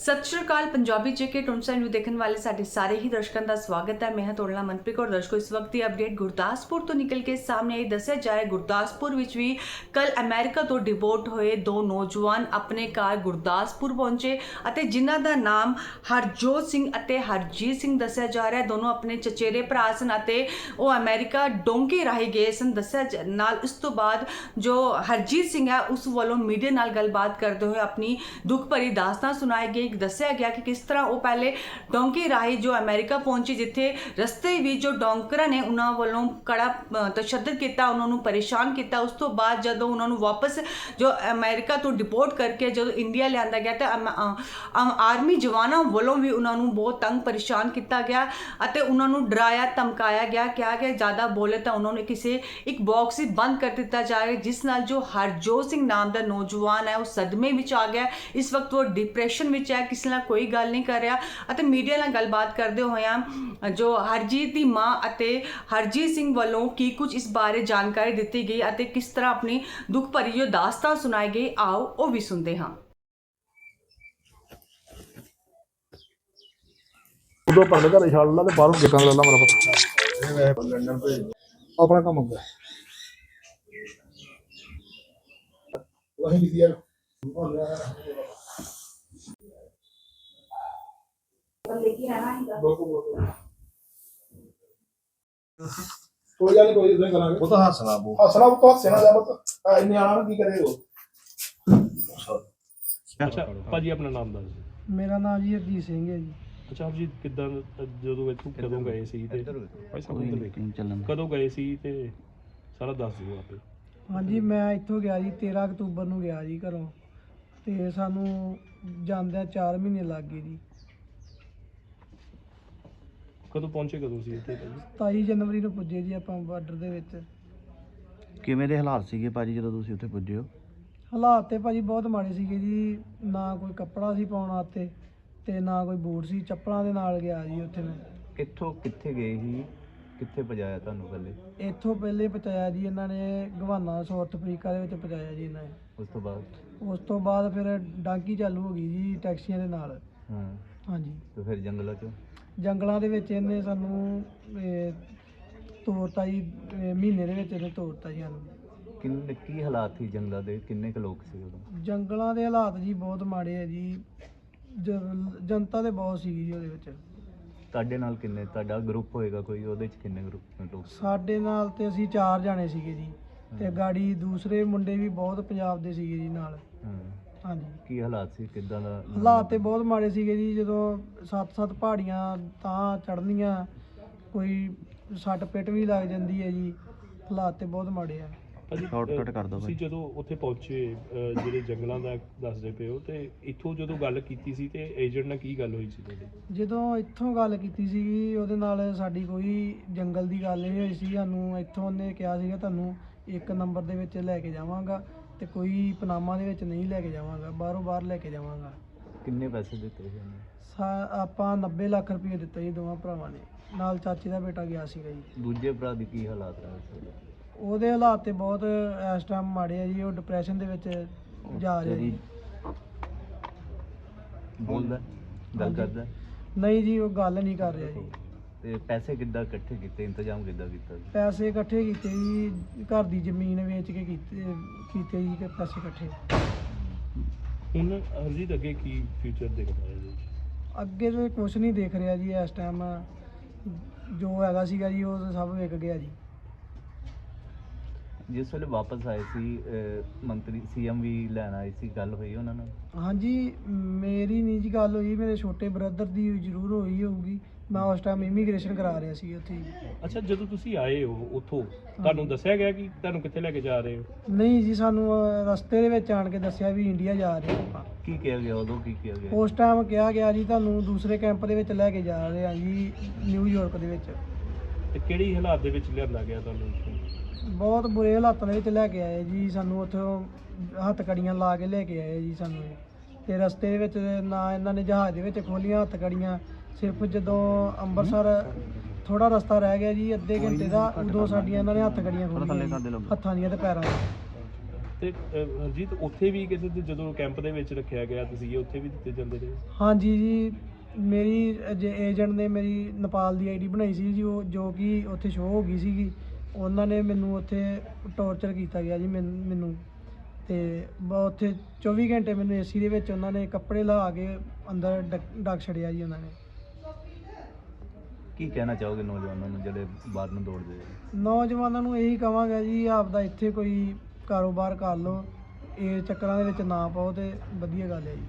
ਸਤਿ ਸ਼੍ਰੀ ਅਕਾਲ, ਪੰਜਾਬੀ ਜੇਕੇ ਟੁੰਸਾ ਨੂੰ ਦੇਖਣ ਵਾਲੇ ਸਾਡੇ ਸਾਰੇ ਹੀ ਦਰਸ਼ਕਾਂ ਦਾ ਸਵਾਗਤ ਹੈ। ਮੈਂ ਹਾਂ ਤੋੜਲਾ ਮਨਪ੍ਰੀਤ ਔਰ ਦਰਸ਼ਕੋ, ਇਸ ਵਕਤ ਦੀ ਅਪਡੇਟ ਗੁਰਦਾਸਪੁਰ ਤੋਂ ਨਿਕਲ ਕੇ ਸਾਹਮਣੇ ਆਈ। ਦੱਸਿਆ ਜਾ ਰਿਹਾ ਗੁਰਦਾਸਪੁਰ ਵਿੱਚ ਵੀ ਕੱਲ ਅਮਰੀਕਾ ਤੋਂ ਡਿਪੋਰਟ ਹੋਏ ਦੋ ਨੌਜਵਾਨ ਆਪਣੇ ਘਰ ਗੁਰਦਾਸਪੁਰ ਪਹੁੰਚੇ ਅਤੇ ਜਿਨ੍ਹਾਂ ਦਾ ਨਾਮ ਹਰਜੋਤ ਸਿੰਘ ਅਤੇ ਹਰਜੀਤ ਸਿੰਘ ਦੱਸਿਆ ਜਾ ਰਿਹਾ ਦੋਨੋਂ ਆਪਣੇ ਚਚੇਰੇ ਭਰਾ ਸਨ ਅਤੇ ਉਹ ਅਮਰੀਕਾ ਡੋਂਕੇ ਰਾਹੀਂ ਗਏ ਸਨ। ਦੱਸਿਆ ਜ- ਨਾਲ ਇਸ ਤੋਂ ਬਾਅਦ ਜੋ ਹਰਜੀਤ ਸਿੰਘ ਹੈ, ਉਸ ਵੱਲੋਂ ਮੀਡੀਆ ਨਾਲ ਗੱਲਬਾਤ ਕਰਦੇ ਹੋਏ ਆਪਣੀ ਦੁੱਖ ਭਰੀ ਦਾਸਤਾਨ ਸੁਣਾਈ ਗਈ। ਦੱਸਿਆ ਗਿਆ ਕਿ ਕਿਸ ਤਰ੍ਹਾਂ ਉਹ ਪਹਿਲੇ ਡੋਂਕੀ ਰਾਹੀਂ ਜੋ ਅਮਰੀਕਾ ਪਹੁੰਚੀ, ਜਿੱਥੇ ਰਸਤੇ ਵਿੱਚ ਜੋ ਡੋਂਕਰਾਂ ਨੇ ਉਹਨਾਂ ਵੱਲੋਂ ਕੜਾ ਤਸ਼ੱਦਦ ਕੀਤਾ, ਉਹਨਾਂ ਨੂੰ ਪਰੇਸ਼ਾਨ ਕੀਤਾ। ਉਸ ਤੋਂ ਬਾਅਦ ਜਦੋਂ ਉਹਨਾਂ ਨੂੰ ਵਾਪਸ ਜੋ ਅਮਰੀਕਾ ਤੋਂ ਡਿਪੋਰਟ ਕਰਕੇ ਜਦੋਂ ਇੰਡੀਆ ਲਿਆਂਦਾ ਗਿਆ, ਤਾਂ ਆਰਮੀ ਜਵਾਨਾਂ ਵੱਲੋਂ ਵੀ ਉਹਨਾਂ ਨੂੰ ਬਹੁਤ ਤੰਗ ਪਰੇਸ਼ਾਨ ਕੀਤਾ ਗਿਆ ਅਤੇ ਉਹਨਾਂ ਨੂੰ ਡਰਾਇਆ, ਧਮਕਾਇਆ ਗਿਆ, ਕਿਹਾ ਗਿਆ ਜ਼ਿਆਦਾ ਬੋਲੇ ਤਾਂ ਉਹਨਾਂ ਨੂੰ ਕਿਸੇ ਇੱਕ ਬਾਕਸ ਹੀ ਬੰਦ ਕਰ ਦਿੱਤਾ ਜਾਏ ਜਿਸ ਨਾਲ ਜੋ ਹਰਜੋਤ ਸਿੰਘ ਨਾਮ ਦਾ ਨੌਜਵਾਨ ਹੈ, ਉਹ ਸਦਮੇ ਵਿੱਚ ਆ ਗਿਆ। ਇਸ ਵਕਤ ਉਹ ਡਿਪਰੈਸ਼ਨ ਵਿੱਚ ਹੈ। ਕਿਸੇ ਨਾਲ ਕੋਈ ਗੱਲ ਨਹੀਂ ਕਰ ਰਿਹਾ ਅਤੇ ਮੀਡੀਆ ਨਾਲ ਗੱਲਬਾਤ ਕਰਦੇ ਹੋਇਆਂ ਜੋ ਹਰਜੀਤ ਦੀ ਮਾਂ ਅਤੇ ਹਰਜੀਤ ਸਿੰਘ ਵੱਲੋਂ ਕੀ ਕੁਝ ਇਸ ਬਾਰੇ ਜਾਣਕਾਰੀ ਦਿੱਤੀ ਗਈ ਅਤੇ ਕਿਸ ਤਰ੍ਹਾਂ ਆਪਣੀ ਦੁੱਖ ਭਰੀ ਜੋ ਦਾਸਤਾਨ ਸੁਣਾਈ ਗਈ ਆਓ ਉਹ ਵੀ ਸੁਣਦੇ ਹਾਂ। ਉਦੋਂ ਪੰਡ ਘਰੇ ਛਾਲ ਲਾ ਤੇ ਬਾਹਰੋਂ ਗਿੱਟਾਂ ਲੈ ਲਾ ਮੇਰਾ ਪੁੱਤ। ਆਪਣਾ ਕੰਮ ਹੁੰਦਾ ਵਹੀ ਲਿਖਿਆ ਕੋਈ ਗੱਲ ਨੀ ਕੋਈ ਇਦਾਂ ਕਰਾਂਗੇ। ਉਹ ਤਾਂ ਹੱਸਣਾ ਬੋ ਹਸਣਾ ਉਹ ਹੱਸੇ ਨਾ ਜਾ ਪੁੱਤ। ਇੰਨੇ ਆਣਾ ਕੀ ਕਰੇ ਉਹ? ਅੱਛਾ ਭਾਜੀ ਆਪਣਾ ਨਾਮ ਦੱਸ ਦਿਓ। ਮੇਰਾ ਨਾਮ ਜੀ ਹਰਜੀਤ ਸਿੰਘ ਹੈ ਜੀ। ਅੱਛਾ ਆਪ ਜੀ ਕਿਦਾਂ ਜਦੋਂ ਇੱਥੋਂ ਕਦੋਂ ਗਏ ਸੀ ਤੇ ਭਾਈ ਸਾਹਿਬ ਇੱਧਰ ਵੇਖੋ। ਕਦੋਂ ਗਏ ਸੀ ਤੇ ਸਾਰਾ ਦੱਸ ਦਿਓ ਆਪੇ। ਹਾਂਜੀ ਮੈਂ ਇੱਥੋਂ ਗਿਆ ਜੀ 13 ਅਕਤੂਬਰ ਨੂੰ ਗਿਆ ਜੀ ਘਰੋਂ। ਤੇ ਸਾਨੂੰ ਜਾਂਦਿਆਂ 4 ਮਹੀਨੇ ਲੱਗ ਗਏ ਜੀ। ਕਦੋਂ ਪਹੁੰਚੇ ਕਦੋਂ ਸੀ ਇੱਥੇ ਭਾਜੀ? 27 ਜਨਵਰੀ ਨੂੰ ਪੁੱਜੇ ਜੀ ਆਪਾਂ ਬਾਰਡਰ ਦੇ ਵਿੱਚ। ਕਿਵੇਂ ਦੇ ਹਾਲਾਤ ਸੀਗੇ ਭਾਜੀ ਜਦੋਂ ਤੁਸੀਂ ਉੱਥੇ ਪੁੱਜੇ ਹੋ? ਹਾਲਾਤ ਤੇ ਭਾਜੀ ਬਹੁਤ ਮਾੜੇ ਸੀਗੇ ਜੀ। ਨਾ ਕੋਈ ਕੱਪੜਾ ਸੀ ਪਾਉਣ ਵਾਸਤੇ ਤੇ ਨਾ ਕੋਈ ਬੂਟ ਸੀ। ਚੱਪਲਾਂ ਦੇ ਨਾਲ ਗਿਆ ਜੀ ਉੱਥੇ ਮੈਂ। ਕਿੱਥੋਂ ਕਿੱਥੇ ਗਏ ਸੀ? ਕਿੱਥੇ ਪਜਾਇਆ ਤੁਹਾਨੂੰ ਪਹਿਲੇ? ਇੱਥੋਂ ਪਹਿਲੇ ਪਹੁੰਚਾਇਆ ਜੀ ਇਹਨਾਂ ਨੇ ਗਵਾਨਾ ਸਾਊਥ ਅਫਰੀਕਾ ਦੇ ਵਿੱਚ ਪਹੁੰਚਾਇਆ ਜੀ ਇਹਨਾਂ ਨੇ। ਉਸ ਤੋਂ ਬਾਅਦ? ਉਸ ਤੋਂ ਬਾਅਦ ਫਿਰ ਡਾਂਕੀ ਚਾਲੂ ਹੋ ਗਈ ਜੀ ਟੈਕਸੀਆਂ ਦੇ ਨਾਲ। ਹਾਂ। ਹਾਂਜੀ। ਤੇ ਫਿਰ ਜੰਗਲਾਂ ਚੋਂ? ਜੰਗਲਾਂ ਦੇ ਵਿੱਚ ਇਹਨੇ ਸਾਨੂੰ ਇਹ, ਤੋਰਤਾ ਜੀ ਇਹ ਮਹੀਨੇ ਦੇ ਵਿੱਚ ਇਹਨੇ ਤੋਰਤਾ ਜੀ ਸਾਨੂੰ। ਕਿੰਨੇ ਕੀ ਹਾਲਾਤ ਸੀ ਜੰਗਲਾਂ ਦੇ? ਕਿੰਨੇ ਕੁ ਲੋਕ ਸੀ ਉਦੋਂ? ਜੰਗਲਾਂ ਦੇ ਹਾਲਾਤ ਜੀ ਬਹੁਤ ਮਾੜੇ ਆ ਜੀ। ਜ- ਜਨਤਾ ਦੇ ਬਹੁਤ ਸੀਗੀ ਜੀ ਉਹਦੇ ਵਿੱਚ। ਤੁਹਾਡੇ ਨਾਲ ਕਿੰਨੇ ਤੁਹਾਡਾ ਗਰੁੱਪ ਹੋਏਗਾ ਕੋਈ? ਉਹਦੇ ਚ ਕਿੰਨੇ ਗਰੁੱਪ ਲੋਕ? ਸੀ? ਸਾਡੇ ਨਾਲ ਤੇ ਅਸੀਂ ਚਾਰ ਜਾਣੇ ਸੀਗੇ ਜੀ। ਤੇ ਗਾੜੀ ਦੂਸਰੇ ਮੁੰਡੇ ਵੀ ਬਹੁਤ ਪੰਜਾਬ ਦੇ ਸੀਗੇ ਜੀ ਨਾਲ। ਹਾਂ। ਹਾਂਜੀ। ਕੀ ਹਾਲਾਤ ਸੀ? ਕਿੱਦਾਂ ਦਾ ਹਾਲਾਤ ਤੇ ਬਹੁਤ ਮਾੜੇ ਸੀਗੇ ਜੀ। ਜਦੋਂ ਸੱਤ-ਸੱਤ ਪਹਾੜੀਆਂ ਤਾਂ ਚੜ੍ਹਨੀਆਂ ਕੋਈ ਸੱਟ ਪਿੱਟ ਵੀ ਲੱਗ ਜਾਂਦੀ ਹੈ ਜੀ। ਹਾਲਾਤ ਤੇ ਬਹੁਤ ਮਾੜੇ ਆ। ਭਾਜੀ Shortcut ਕਰ ਦਿਓ ਤੁਸੀਂ ਜਦੋਂ ਉੱਥੇ ਪਹੁੰਚੇ ਜਿਹੜੇ ਜੰਗਲਾਂ ਦਾ ਦੱਸਦੇ ਪਏ ਹੋ ਤੇ ਇੱਥੋਂ ਜਦੋਂ ਗੱਲ ਕੀਤੀ ਸੀ ਤੇ ਏਜੰਟ ਨਾਲ ਕੀ ਗੱਲ ਹੋਈ ਸੀ ਤੁਹਾਡੀ? ਜਦੋਂ ਇੱਥੋਂ ਗੱਲ ਕੀਤੀ ਸੀਗੀ ਉਹਦੇ ਨਾਲ ਸਾਡੀ ਕੋਈ ਜੰਗਲ ਦੀ ਗੱਲ ਨਹੀਂ ਹੋਈ ਸੀ ਸਾਨੂੰ ਇੱਥੋਂ ਉਹਨੇ ਕਿਹਾ ਸੀਗਾ ਤੁਹਾਨੂੰ ਇੱਕ ਨੰਬਰ ਦੇ ਵਿੱਚ ਲੈ ਕੇ ਜਾਵਾਂਗਾ। ਤੇ ਕੋਈ ਪਨਾਮਾ ਦੇ ਵਿੱਚ ਨਹੀਂ ਲੈ ਕੇ ਜਾਵਾਂਗਾ ਬਾਹਰੋਂ ਬਾਹਰ ਲੈ ਕੇ ਜਾਵਾਂਗਾ। ਕਿੰਨੇ ਪੈਸੇ ਦਿੱਤੇ ਸੀ ਉਹਨੇ? ਸਾ- ਆਪਾਂ 90 ਲੱਖ ਰੁਪਏ ਦਿੱਤਾ ਜੀ ਦੋਵਾਂ ਭਰਾਵਾਂ ਨੇ। ਨਾਲ ਚਾਚੇ ਦਾ ਬੇਟਾ ਗਿਆ ਸੀਗਾ ਜੀ। ਦੂਜੇ ਭਰਾ ਦੀ ਕੀ ਹਾਲਾਤ ਹੈ ਇਸ ਵੇਲੇ? ਉਹਦੇ ਹਾਲਾਤ ਤੇ ਬਹੁਤ ਇਸ ਟਾਈਮ ਮਾੜੇ ਆ ਜੀ ਉਹ ਡਿਪਰੈਸ਼ਨ ਦੇ ਵਿੱਚ ਜਾ ਰਿਹਾ ਜੀ ਬੋਲਦਾ ਗੱਲ। ਕਰਦਾ? ਨਹੀਂ ਜੀ ਉਹ ਗੱਲ ਨਹੀਂ ਕਰ ਰਿਹਾ ਜੀ। ਤੇ ਪੈਸੇ ਕਿੱਦਾਂ ਇਕੱਠੇ ਕੀਤੇ ਇੰਤਜ਼ਾਮ ਕਿੱਦਾਂ ਕੀਤਾ ਸੀ? ਪੈਸੇ ਇਕੱਠੇ ਕੀਤੇ ਜੀ ਘਰ ਦੀ ਜ਼ਮੀਨ ਵੇਚ ਕੇ ਕੀਤੇ ਕੀਤੇ ਜੀ ਕਿ ਪੈਸੇ ਇਕੱਠੇ। ਹੁਣ ਹਰਜੀਤ ਅੱਗੇ ਕੀ ਫਿਊਚਰ ਦੇਖਦਾ ਹੈ ਜੀ ਅੱਗੇ ਤੇ ਕੁਝ ਨਹੀਂ ਦੇਖ ਰਿਹਾ ਜੀ ਇਸ ਟਾਈਮ ਜੋ ਹੈਗਾ ਸੀਗਾ ਜੀ ਉਹ ਤਾਂ ਸਭ ਵਿਕ ਗਿਆ ਜੀ। ਜਿਸ ਵੇਲੇ ਵਾਪਸ ਆਏ ਸੀ ਅਹ, ਮੰਤਰੀ ਸੀਐਮ ਵੀ ਲੈਣ ਆਏ ਸੀ ਗੱਲ ਹੋਈ ਉਹਨਾਂ ਨਾਲ? ਹਾਂਜੀ ਮੇਰੀ ਨਹੀਂ ਜੀ ਗੱਲ ਹੋਈ ਮੇਰੇ ਛੋਟੇ ਬ੍ਰਦਰ ਦੀ ਜ਼ਰੂਰ ਹੋਈ ਹੋਊਗੀ। ਮੈਂ ਉਸ ਟਾਈਮ ਇਮੀਗ੍ਰੇਸ਼ਨ ਕਰਾ ਰਿਹਾ ਸੀ ਉੱਥੇ। ਅੱਛਾ ਜਦੋਂ ਤੁਸੀਂ ਆਏ ਹੋ ਉੱਥੋਂ ਤੁਹਾਨੂੰ ਦੱਸਿਆ ਗਿਆ ਕਿ ਤੁਹਾਨੂੰ ਕਿੱਥੇ ਲੈ ਕੇ ਜਾ ਰਹੇ ਹੋ ਨਹੀਂ ਜੀ ਸਾਨੂੰ ਅਹ, ਰਸਤੇ ਦੇ ਵਿੱਚ ਆਣ ਕੇ ਦੱਸਿਆ ਵੀ ਇੰਡੀਆ ਜਾ ਰਹੇ ਹਾਂ ਆਪਾਂ ਕੀ ਕਿਹਾ ਗਿਆ ਉਦੋਂ ਕੀ ਕਿਹਾ ਗਿਆ ਉਸ ਟਾਈਮ ਕਿਹਾ ਗਿਆ ਜੀ ਤੁਹਾਨੂੰ ਦੂਸਰੇ ਕੈਂਪ ਦੇ ਵਿੱਚ ਲੈ ਕੇ ਜਾ ਰਹੇ ਹਾਂ ਜੀ ਨਿਊਯਾਰਕ ਦੇ ਵਿੱਚ ਤੇ ਕਿਹੜੀ ਹਾਲਾਤ ਦੇ ਵਿੱਚ ਲਿਆਂਦਾ ਗਿਆ ਤੁਹਾਨੂੰ ਇੱਥੋਂ? ਬਹੁਤ ਬੁਰੇ ਹਾਲਾਤਾਂ ਦੇ ਵਿੱਚ ਲੈ ਕੇ ਆਏ ਜੀ ਸਾਨੂੰ ਉੱਥੋਂ ਹੱਥ ਕੜੀਆਂ ਲਾ ਕੇ ਲੈ ਕੇ ਆਏ ਜੀ ਸਾਨੂੰ ਇਹ। ਤੇ ਰਸਤੇ ਦੇ ਵਿੱਚ ਨਾ ਇਹਨਾਂ ਨੇ ਜਹਾਜ਼ ਦੇ ਵਿੱਚ ਖੋਲੀਆਂ ਹੱਥ ਕੜੀਆਂ ਸਿਰਫ ਜਦੋਂ ਅੰਮ੍ਰਿਤਸਰ ਥੋੜਾ ਰਸਤਾ ਰਹਿ ਗਿਆ ਜੀ ਅੱਧੇ ਘੰਟੇ ਦਾ ਉਦੋਂ ਸਾਡੀਆਂ ਇਹਨਾਂ ਨੇ ਹੱਥ ਕੜੀਆਂ ਖੋਲੀਆਂ ਹੱਥਾਂ ਦੀਆਂ ਤੇ ਪੈਰਾਂ ਦੀਆਂ। ਤੇ ਅਹ, ਹਰਜੀਤ ਉੱਥੇ ਵੀ ਕਿਸੇ ਤੇ ਜਦੋਂ ਕੈਂਪ ਦੇ ਵਿੱਚ ਰੱਖਿਆ ਗਿਆ ਤੁਸੀਂ ਉੱਥੇ ਵੀ ਦਿੱਤੇ ਜਾਂਦੇ ਰਹੇ? ਹਾਂਜੀ ਜੀ ਮੇਰੀ ਜੇ ਏਜੰਟ ਨੇ ਮੇਰੀ ਨੇਪਾਲ ਦੀ ਆਈਡੀ ਬਣਾਈ ਸੀ ਜੀ ਉਹ ਜੋ ਕਿ ਉੱਥੇ ਸ਼ੋਅ ਹੋ ਗਈ ਸੀਗੀ। ਉਹਨਾਂ ਨੇ ਮੈਨੂੰ ਉੱਥੇ ਟੌਰਚਰ ਕੀਤਾ ਗਿਆ ਜੀ ਮੈਨ- ਮੈਨੂੰ। ਤੇ ਬ- ਉੱਥੇ 24 ਘੰਟੇ ਮੈਨੂੰ ਏਸੀ ਦੇ ਵਿੱਚ ਉਹਨਾਂ ਨੇ ਕੱਪੜੇ ਲਾ ਕੇ ਅੰਦਰ ਡਕ- ਡੱਕ ਛੜਿਆ ਜੀ ਉਹਨਾਂ ਨੇ। ਕੀ ਕਹਿਣਾ ਚਾਹੋਗੇ ਨੌਜਵਾਨਾਂ ਨੂੰ ਜਿਹੜੇ ਬਾਹਰ ਨੂੰ ਦੌੜਦੇ ਆ ਨੌਜਵਾਨਾਂ ਨੂੰ ਇਹੀ ਕਹਾਂਗਾ ਜੀ ਆਪਦਾ ਇੱਥੇ ਕੋਈ ਕਾਰੋਬਾਰ ਕਰ ਲਓ ਇਹ ਚੱਕਰਾਂ ਦੇ ਵਿੱਚ ਨਾ ਪਾਓ ਤੇ ਵਧੀਆ ਗੱਲ ਹੈ ਜੀ।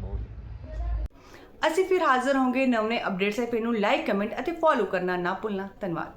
ਬਹੁਤ ਅਸੀਂ ਫਿਰ ਹਾਜ਼ਰ ਹੋਵਾਂਗੇ ਨਵੇਂ ਅਪਡੇਟਸ ਹੈ ਫਿਰ ਨੂੰ ਲਾਈਕ ਕਮੈਂਟ ਅਤੇ ਫੋਲੋ ਕਰਨਾ ਨਾ ਭੁੱਲਣਾ। ਧੰਨਵਾਦ।